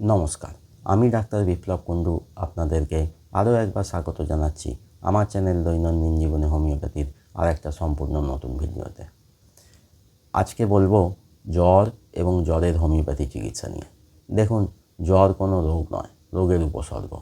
নমস্কার। আমি ডাক্তার বিপ্লব কুণ্ডু আপনাদেরকে আরও একবার স্বাগত জানাচ্ছি আমার চ্যানেল দৈনন্দিন জীবনে হোমিওপ্যাথির আর একটা সম্পূর্ণ নতুন ভিডিওতে। আজকে বলব জ্বর এবং জ্বরের হোমিওপ্যাথি চিকিৎসা নিয়ে। দেখুন, জ্বর কোনো রোগ নয়, রোগের উপসর্গ।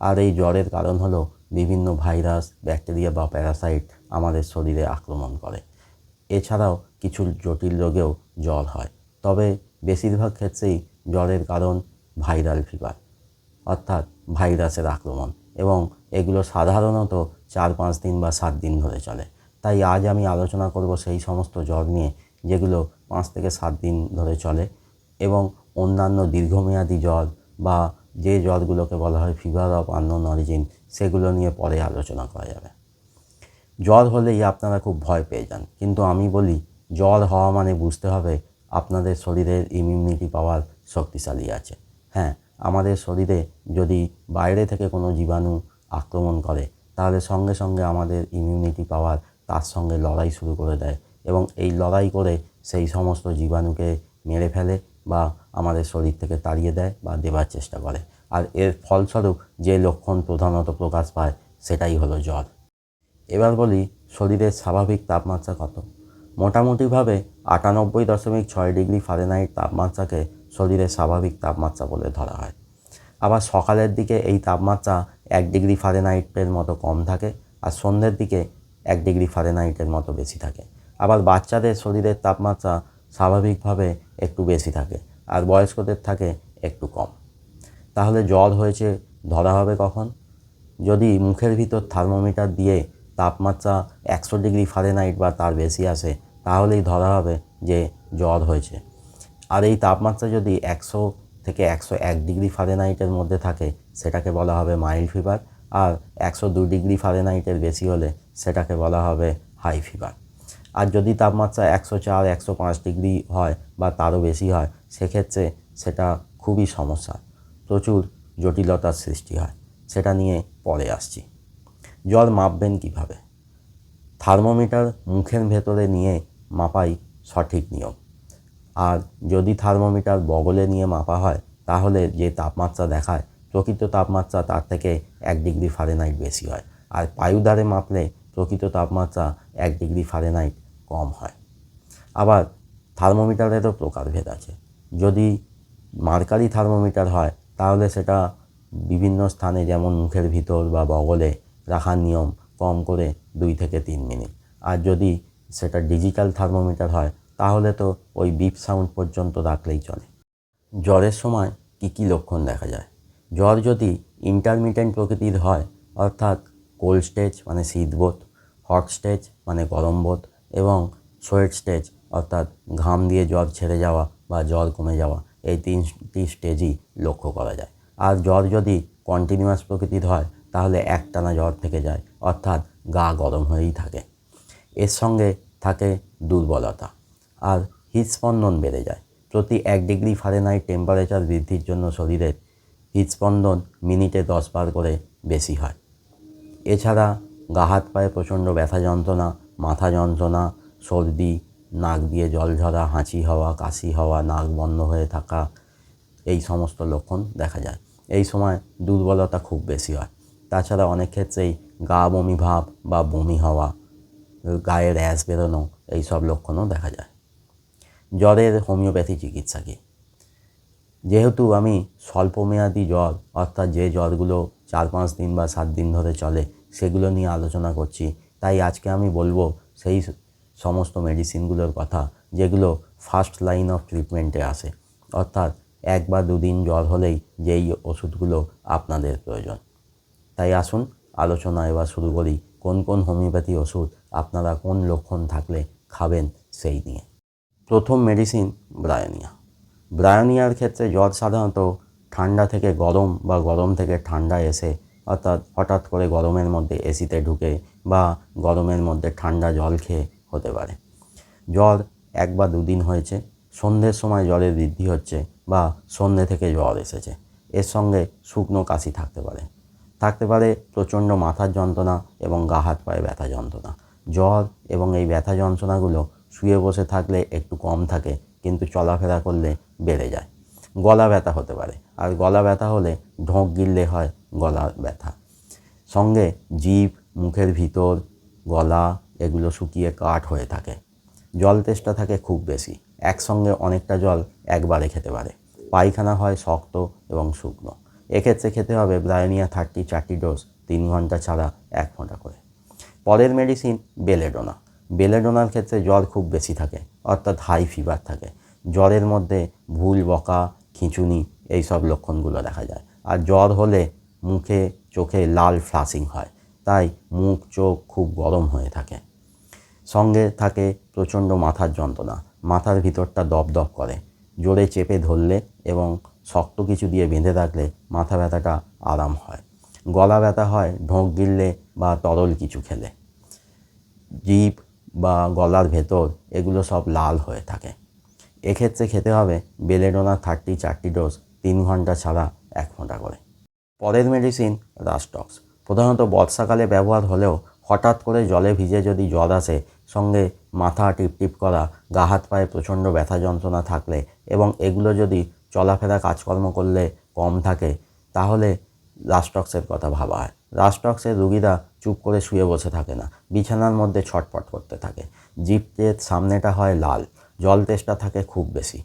আর এই জ্বরের কারণ হলো বিভিন্ন ভাইরাস, ব্যাকটেরিয়া বা প্যারাসাইট আমাদের শরীরে আক্রমণ করে। এছাড়াও কিছু জটিল রোগেও জ্বর হয়। তবে বেশিরভাগ ক্ষেত্রেই জ্বরের কারণ ভাইরাল ফিভার অর্থাৎ ভাইরাসের আক্রমণ। এবং এগুলো সাধারণত চার পাঁচ দিন বা সাত দিন ধরে চলে। তাই আজ আমি আলোচনা করব সেই সমস্ত জ্বর নিয়ে, যেগুলো পাঁচ থেকে সাত দিন ধরে চলে। এবং অন্যান্য দীর্ঘমেয়াদী জ্বর বা যে জ্বরগুলোকে বলা হয় ফিভার অফ আননোন অরিজিন সেগুলো নিয়ে পরে আলোচনা করা যাবে। জ্বর হলেই আপনারা খুব ভয় পেয়ে যান। কিন্তু আমি বলি, জ্বর হওয়া মানে বুঝতে হবে আপনাদের শরীরের ইমিউনিটি পাওয়ার শক্তিশালী আছে। হ্যাঁ আমাদের শরীরে যদি বাইরে থেকে কোনো জীবাণু আক্রমণ করে, তাহলে সঙ্গে সঙ্গে আমাদের ইমিউনিটি পাওয়ার তার সঙ্গে লড়াই শুরু করে দেয় এবং এই লড়াই করে সেই সমস্ত জীবাণুকে মেরে ফেলে বা আমাদের শরীর থেকে তাড়িয়ে দেয় বা দেবার চেষ্টা করে। আর এর ফলস্বরূপ যে লক্ষণ প্রধানত প্রকাশ পায়, সেটাই হলো জ্বর। এবার বলি, শরীরের স্বাভাবিক তাপমাত্রা কত? মোটামুটিভাবে আটানব্বই দশমিক ছয় ডিগ্রি ফারেনহাইট তাপমাত্রাকে শরীরের স্বাভাবিক তাপমাত্রা বলে ধরা হয়। আবার সকালের দিকে এই তাপমাত্রা এক ডিগ্রি ফারেনহাইটের মতো কম থাকে আর সন্ধ্যের দিকে এক ডিগ্রি ফারেনহাইটের মতো বেশি থাকে। আবার বাচ্চাদের শরীরের তাপমাত্রা স্বাভাবিকভাবে একটু বেশি থাকে আর বয়স্কদের থাকে একটু কম। তাহলে জ্বর হয়েছে ধরা হবে কখন? যদি মুখের ভিতর থার্মোমিটার দিয়ে তাপমাত্রা একশো ডিগ্রি ফারেনহাইট বা তার বেশি আসে, তাহলেই ধরা হবে যে জ্বর হয়েছে। আর এই তাপমাত্রা যদি একশো থেকে একশো এক ডিগ্রি ফারেনহাইটের মধ্যে থাকে, সেটাকে বলা হবে মাইল্ড ফিভার আর একশো দু ডিগ্রি ফারেনহাইটের বেশি হলে সেটাকে বলা হবে হাই ফিভার আর যদি তাপমাত্রা একশো চার, একশো পাঁচ ডিগ্রি হয় বা তারও বেশি হয়, সেক্ষেত্রে সেটা খুবই সমস্যা। প্রচুর জটিলতার সৃষ্টি হয়। সেটা নিয়ে পরে আসছি। জ্বর মাপবেন কীভাবে? থার্মোমিটার মুখের ভেতরে নিয়ে মাপাই সঠিক নিয়ম। আর যদি থার্মোমিটার বগলে নিয়ে মাপা হয়, তাহলে যে তাপমাত্রা দেখায়, প্রকৃত তাপমাত্রা তার থেকে এক ডিগ্রি ফারেনহাইট বেশি হয়। আর পায়ুদ্বারে মাপলে প্রকৃত তাপমাত্রা এক ডিগ্রি ফারেনহাইট কম হয়। আবার থার্মোমিটারেরও প্রকারভেদ আছে। যদি মার্কারি থার্মোমিটার হয়, তাহলে সেটা বিভিন্ন স্থানে যেমন মুখের ভিতর বা বগলে রাখার নিয়ম কম করে দুই থেকে তিন মিনিট। আর যদি সেটা ডিজিটাল থার্মোমিটার হয় তাহলে তো ওই বিপ সাউন্ড পর্যন্ত রাখলেই চলে। জ্বরের সময় কী কী লক্ষণ দেখা যায়? জ্বর যদি ইন্টারমিডিয়েন্ট প্রকৃতির হয়, অর্থাৎ কোল্ড স্টেজ মানে শীতবোধ হট স্টেজ মানে গরম বোধ এবং সোয়েট স্টেজ অর্থাৎ ঘাম দিয়ে জ্বর ছেড়ে যাওয়া বা জ্বর কমে যাওয়া, এই তিনটি স্টেজই লক্ষ্য করা যায়। আর জ্বর যদি কন্টিনিউয়াস প্রকৃতির হয়, তাহলে একটানা জ্বর থেকে যায়, অর্থাৎ গা গরম হয়েই থাকে। এর সঙ্গে থাকে দুর্বলতা। আর হৃদস্পন্দন বেড়ে যায়। প্রতি এক ডিগ্রি ফারেনহাইট টেম্পারেচার বৃদ্ধির জন্য শরীরের হৃদস্পন্দন মিনিটে দশ বার করে বেশি হয়। এছাড়া গা হাত পায়ে প্রচণ্ড ব্যথা যন্ত্রণা, মাথা যন্ত্রণা, সর্দি, নাক দিয়ে জল ঝরা, হাঁচি হওয়া, কাশি হওয়া, নাক বন্ধ হয়ে থাকা, এই সমস্ত লক্ষণ দেখা যায়। এই সময় দুর্বলতা খুব বেশি হয়। তাছাড়া অনেক ক্ষেত্রেই গা বমি ভাব বা বমি হওয়া, গায়ে র্যাশ বেরোনো, এই সব লক্ষণও দেখা যায়। জ্বরের হোমিওপ্যাথি চিকিৎসাকে যেহেতু আমি স্বল্পমেয়াদী জ্বর, অর্থাৎ যে জ্বরগুলো চার পাঁচ দিন বা সাত দিন ধরে চলে, সেগুলো নিয়ে আলোচনা করছি। তাই আজকে আমি বলব সেই সমস্ত মেডিসিনগুলোর কথা, যেগুলো ফার্স্ট লাইন অফ ট্রিটমেন্টে আসে। অর্থাৎ এক বা দুদিন জ্বর হলেই যেই ওষুধগুলো আপনাদের প্রয়োজন। তাই আসুন, আলোচনা এবার শুরু করি, কোন কোন হোমিওপ্যাথি ওষুধ আপনারা কোন লক্ষণ থাকলে খাবেন সেই নিয়ে। প্রথম মেডিসিন ব্রায়োনিয়া। ব্রায়োনিয়ার ক্ষেত্রে জ্বর সাধারণত ঠান্ডা থেকে গরম বা গরম থেকে ঠান্ডা এসে অর্থাৎ হঠাৎ করে গরমের মধ্যে এসিতে ঢুকে বা গরমের মধ্যে ঠান্ডা জল খেয়ে হতে পারে। জ্বর এক বা দুদিন হয়েছে, সন্ধ্যের সময় জ্বরের বৃদ্ধি হচ্ছে বা সন্ধ্যে থেকে জ্বর এসেছে। এর সঙ্গে শুকনো কাশি থাকতে পারে। থাকতে পারে প্রচণ্ড মাথার যন্ত্রণা এবং গা হাত পায়ে ব্যথা যন্ত্রণা। জ্বর এবং এই ব্যথা যন্ত্রণাগুলো শুয়ে বসে থাকলে একটু কম থাকে, কিন্তু চলাফেরা করলে বেড়ে যায়। গলা ব্যথা হতে পারে। আর গলা ব্যথা হলে ঢোঁক গিললে হয় গলা ব্যথা। সঙ্গে জিভ, মুখের ভিতর, গলা এগুলো শুকিয়ে কাঠ হয়ে থাকে। জল তেষ্টা থাকে খুব বেশি। একসঙ্গে অনেকটা জল একবারে খেতে পারে। পায়খানা হয় শক্ত এবং শুকনো। এক্ষেত্রে খেতে হবে ব্রায়োনিয়া থার্টি চারটি ডোজ, তিন ঘণ্টা ছাড়া এক ফোঁটা করে। পরের মেডিসিন বেলেডোনা বেলেডোনার ক্ষেত্রে জ্বর খুব বেশি থাকে, অর্থাৎ হাই ফিভার থাকে। জ্বরের মধ্যে ভুল বকা, খিঁচুনি এই সব লক্ষণগুলো দেখা যায়। আর জ্বর হলে মুখে, চোখে লাল ফ্লাশিং হয়, তাই মুখ, চোখ খুব গরম হয়ে থাকে। সঙ্গে থাকে প্রচণ্ড মাথার যন্ত্রণা, মাথার ভিতরটা দপদপ করে। জোরে চেপে ধরলে এবং শক্ত কিছু দিয়ে বেঁধে রাখলে মাথা ব্যথাটা আরাম হয়। গলা ব্যথা হয়, ঢোঁক গিললে বা তরল কিছু খেলে। জিভ বা গলার ভেতর, এগুলো সব লাল হয়ে থাকে। এক্ষেত্রে খেতে হবে বেলেডোনা থার্টি চারটি ডোজ তিন ঘণ্টা ছাড়া এক ফোঁটা করে। পরের মেডিসিন রাস্টক্স প্রধানত বর্ষাকালে ব্যবহার হলেও হঠাৎ করে জলে ভিজে যদি জ্বর আসে, সঙ্গে মাথা টিপটিপ করা, গা হাত পায়ে প্রচণ্ড ব্যথা যন্ত্রণা থাকলে এবং এগুলো যদি চলাফেরা কাজকর্ম করলে কম থাকে, তাহলে রাস্টক্সের কথা ভাবা হয়। রাস্টক্সের রুগীরা চুপ করে শুয়ে বসে থাকে না, বিছানার মধ্যে ছটপট করতে থাকে। জিপের সামনেটা হয় লাল, জল তেষ্টা থাকে খুব বেশি।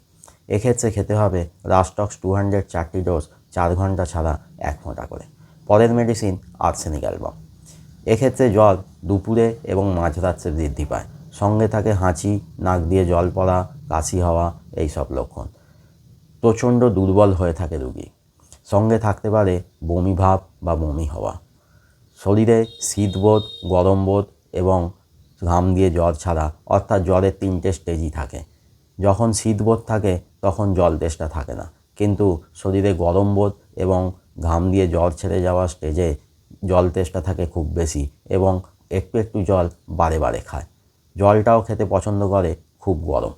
এক্ষেত্রে খেতে হবে রাস্টক্স টু হান্ড্রেড চারটি ডোজ চার ঘণ্টা ছাড়া এক ফোঁটা করে। পরের মেডিসিন আর্সেনিক অ্যালবাম এক্ষেত্রে জল দুপুরে এবং মাঝরাত্রে বৃদ্ধি পায়। সঙ্গে থাকে হাঁচি, নাক দিয়ে জল পড়া, কাশি হওয়া, এইসব লক্ষণ। প্রচণ্ড দুর্বল হয়ে থাকে রুগী। সঙ্গে থাকতে পারে বমি ভাব বা বমি হওয়া। শরীরে শীতবোধ গরম বোধ এবং ঘাম দিয়ে জ্বর ছাড়া অর্থাৎ জ্বরের তিনটে স্টেজই থাকে। যখন শীতবোধ থাকে, তখন জল তেষ্টা থাকে না। কিন্তু শরীরে গরম বোধ এবং ঘাম দিয়ে জ্বর ছেড়ে যাওয়া স্টেজে জল তেষ্টা থাকে খুব বেশি এবং একটু একটু জল বারে বারে খায়। জলটাও খেতে পছন্দ করে, খুব গরম।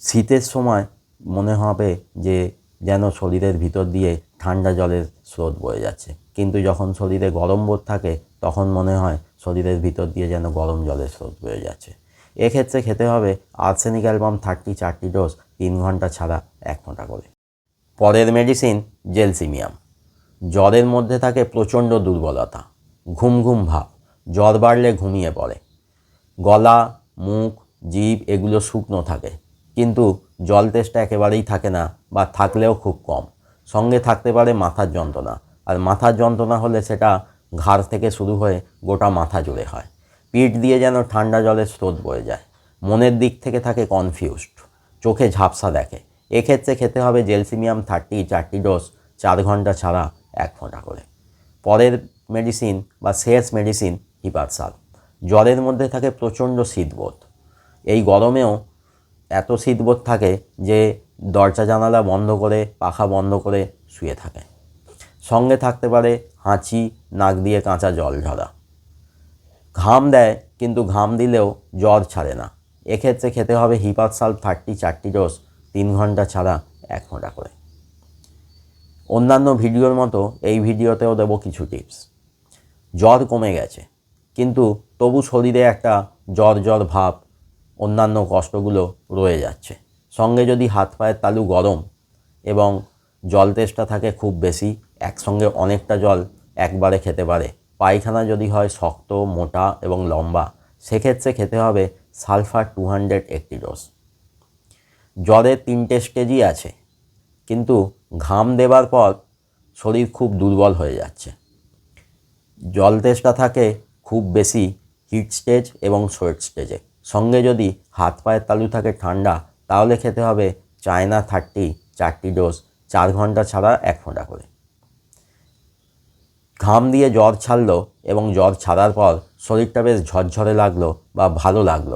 শীতের সময় মনে হবে যে যেন শরীরের ভিতর দিয়ে ঠান্ডা জলের স্রোত বয়ে যাচ্ছে। কিন্তু যখন শরীরে গরম বোধ থাকে, তখন মনে হয় শরীরের ভিতর দিয়ে যেন গরম জলের স্রোত বয়ে যাচ্ছে। এক্ষেত্রে খেতে হবে আর্সেনিক অ্যালবাম থার্টি চারটি ডোজ তিন ঘণ্টা ছাড়া এক ঘণ্টা করে। পরের মেডিসিন জেলসিমিয়াম। জ্বরের মধ্যে থাকে প্রচণ্ড দুর্বলতা, ঘুম ঘুম ভাব, জ্বর বাড়লে ঘুমিয়ে পড়ে। গলা, মুখ জীব এগুলো শুকনো থাকে, কিন্তু জল তেষ্টা একেবারেই থাকে না বা থাকলেও খুব কম। সঙ্গে থাকতে পারে মাথার যন্ত্রণা। আর মাথার যন্ত্রণা হলে সেটা ঘাড় থেকে শুরু হয়ে গোটা মাথা জুড়ে হয়। পিঠ দিয়ে যেন ঠান্ডা জলের স্রোত বয়ে যায়। মনের দিক থেকে থাকে কনফিউজড চোখে ঝাপসা দেখে। এক্ষেত্রে খেতে হবে জেলসিমিয়াম থার্টি চারটি ডোজ চার ঘণ্টা ছাড়া এক ফোঁটা করে। পরের মেডিসিন বা শেষ মেডিসিন হিপারসাল। জ্বরের মধ্যে থাকে প্রচণ্ড শীতবোধ। এই গরমেও এত শীতবোধ থাকে যে দরজা জানালা বন্ধ করে, পাখা বন্ধ করে শুয়ে থাকে। সঙ্গে থাকতে পারে হাঁচি, নাক দিয়ে কাঁচা জল ঝরা ঘাম দেয়, কিন্তু ঘাম দিলেও জ্বর ছাড়ে না। এক্ষেত্রে খেতে হবে হিপারসাল থার্টি চারটি ডোজ তিন ঘণ্টা ছাড়া এক ঘণ্টা করে। অন্যান্য ভিডিওর মতো এই ভিডিওতেও দেবো কিছু টিপস। জ্বর কমে গেছে, কিন্তু তবু শরীরে একটা জ্বর জ্বর ভাব অন্যান্য কষ্টগুলো রয়ে যাচ্ছে। সঙ্গে যদি হাত পায়ের তালু গরম এবং জল তেষ্টা থাকে খুব বেশি, একসঙ্গে অনেকটা জল একবারে খেতে পারে। পায়খানা যদি হয় শক্ত, মোটা এবং লম্বা, সেক্ষেত্রে খেতে হবে সালফার টু হান্ড্রেড একটি ডোজ। জ্বরের তিনটে স্টেজই আছে, কিন্তু ঘাম দেবার পর শরীর খুব দুর্বল হয়ে যাচ্ছে। জল তেষ্টা থাকে খুব বেশি হিট স্টেজ এবং সোয়েট স্টেজে। সঙ্গে যদি হাত পায়ের তালু থাকে ঠান্ডা, তাহলে খেতে হবে চায়না থার্টি চারটি ডোজ, চার ঘণ্টা ছাড়া এক ফোঁটা করে। ঘাম দিয়ে জ্বর ছাড়লো এবং জ্বর ছাড়ার পর শরীরটা বেশ ঝরঝরে লাগল বা ভালো লাগল।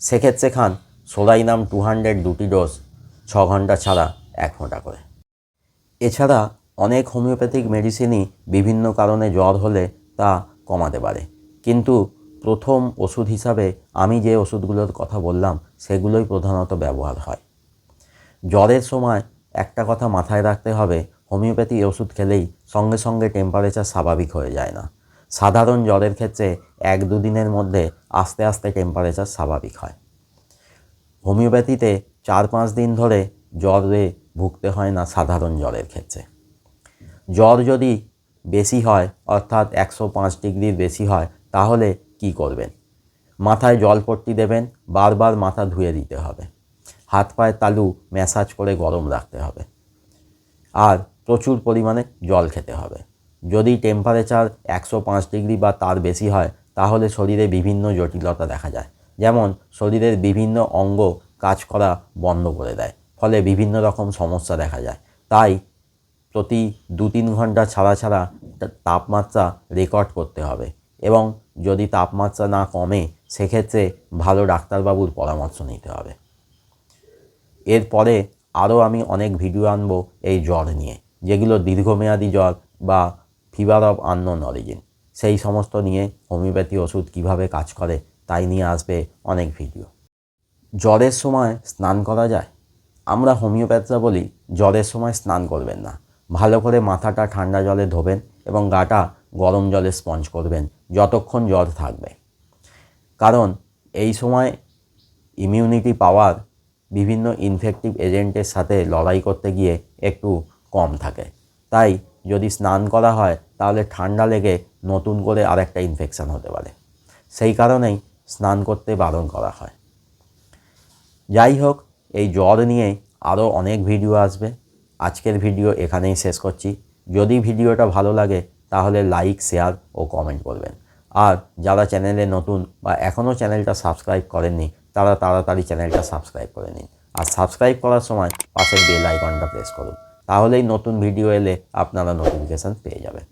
সেক্ষেত্রে খান সোলাইনাম টু হান্ড্রেড দুটি ডোজ, ছ ঘণ্টা ছাড়া এক ফোঁটা করে। এছাড়া অনেক হোমিওপ্যাথিক মেডিসিনই বিভিন্ন কারণে জ্বর হলে তা কমাতে পারে। কিন্তু প্রথম ওষুধ হিসাবে আমি যে ওষুধগুলোর কথা বললাম, সেগুলোই প্রধানত ব্যবহার হয়। জ্বরের সময় একটা কথা মাথায় রাখতে হবে, হোমিওপ্যাথি ওষুধ খেলেই সঙ্গে সঙ্গে টেম্পারেচার স্বাভাবিক হয়ে যায় না। সাধারণ জ্বরের ক্ষেত্রে এক দুদিনের মধ্যে আস্তে আস্তে টেম্পারেচার স্বাভাবিক হয়। হোমিওপ্যাথিতে চার পাঁচ দিন ধরে জ্বরে ভুগতে হয় না সাধারণ জ্বরের ক্ষেত্রে। জ্বর যদি বেশি হয়, অর্থাৎ একশো পাঁচ ডিগ্রির বেশি হয়, তাহলে কি করবেন? মাথায় জলপট্টি দেবেন, বারবার মাথা ধুয়ে দিতে হবে। হাত পায়ের তালু ম্যাসাজ করে গরম রাখতে হবে। আর প্রচুর পরিমাণে জল খেতে হবে। যদি টেম্পারেচার একশো পাঁচ ডিগ্রি বা তার বেশি হয়, তাহলে শরীরে বিভিন্ন জটিলতা দেখা যায়। যেমন শরীরের বিভিন্ন অঙ্গ কাজ করা বন্ধ করে দেয়, ফলে বিভিন্ন রকম সমস্যা দেখা যায়। তাই প্রতি দু তিন ঘণ্টা ছাড়া ছাড়া তাপমাত্রা রেকর্ড করতে হবে এবং যদি তাপমাত্রা না কমে, সেক্ষেত্রে ভালো ডাক্তারবাবুর পরামর্শ নিতে হবে। এরপরে আরও আমি অনেক ভিডিও আনব এই জ্বর নিয়ে, যেগুলো দীর্ঘমেয়াদী জ্বর বা ফিভার অফ আননোন অরিজিন। সেই সমস্ত নিয়ে হোমিওপ্যাথি ওষুধ কীভাবে কাজ করে তাই নিয়ে আসবে অনেক ভিডিও। জ্বরের সময় স্নান করা যায়? আমরা হোমিওপ্যাথরা বলি, জ্বরের সময় স্নান করবেন না। ভালো করে মাথাটা ঠান্ডা জলে ধোবেন এবং গাটা গরম জলে স্পঞ্জ করবেন। যতক্ষণ জ্বর থাকবে। কারণ এই সময় ইমিউনিটি পাওয়ার বিভিন্ন ইনফেক্টিভ এজেন্টের সাথে লড়াই করতে গিয়ে একটু কম থাকে। তাই যদি স্নান করা হয়, তাহলে ঠান্ডা লেগে নতুন করে আরেকটা ইনফেকশান হতে পারে। সেই কারণেই স্নান করতে বারণ করা হয়। যাই হোক, এই জ্বর নিয়ে আরও অনেক ভিডিও আসবে। আজকের ভিডিও এখানেই শেষ করছি। যদি ভিডিওটা ভালো লাগে তাহলে লাইক শেয়ার ও কমেন্ট করবেন আর যারা চ্যানেলে নতুন বা এখনও চ্যানেলটা সাবস্ক্রাইব করেননি, তারা তাড়াতাড়ি চ্যানেলটা সাবস্ক্রাইব করে নিন। আর সাবস্ক্রাইব করার সময় পাশের বেল আইকনটা প্রেস করুন। তাহলেই নতুন ভিডিও এলে আপনারা নোটিফিকেশান পেয়ে যাবেন।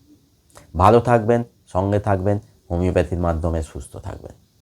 ভালো থাকবেন, সঙ্গে থাকবেন হোমিওপ্যাথির মাধ্যমে সুস্থ থাকবেন।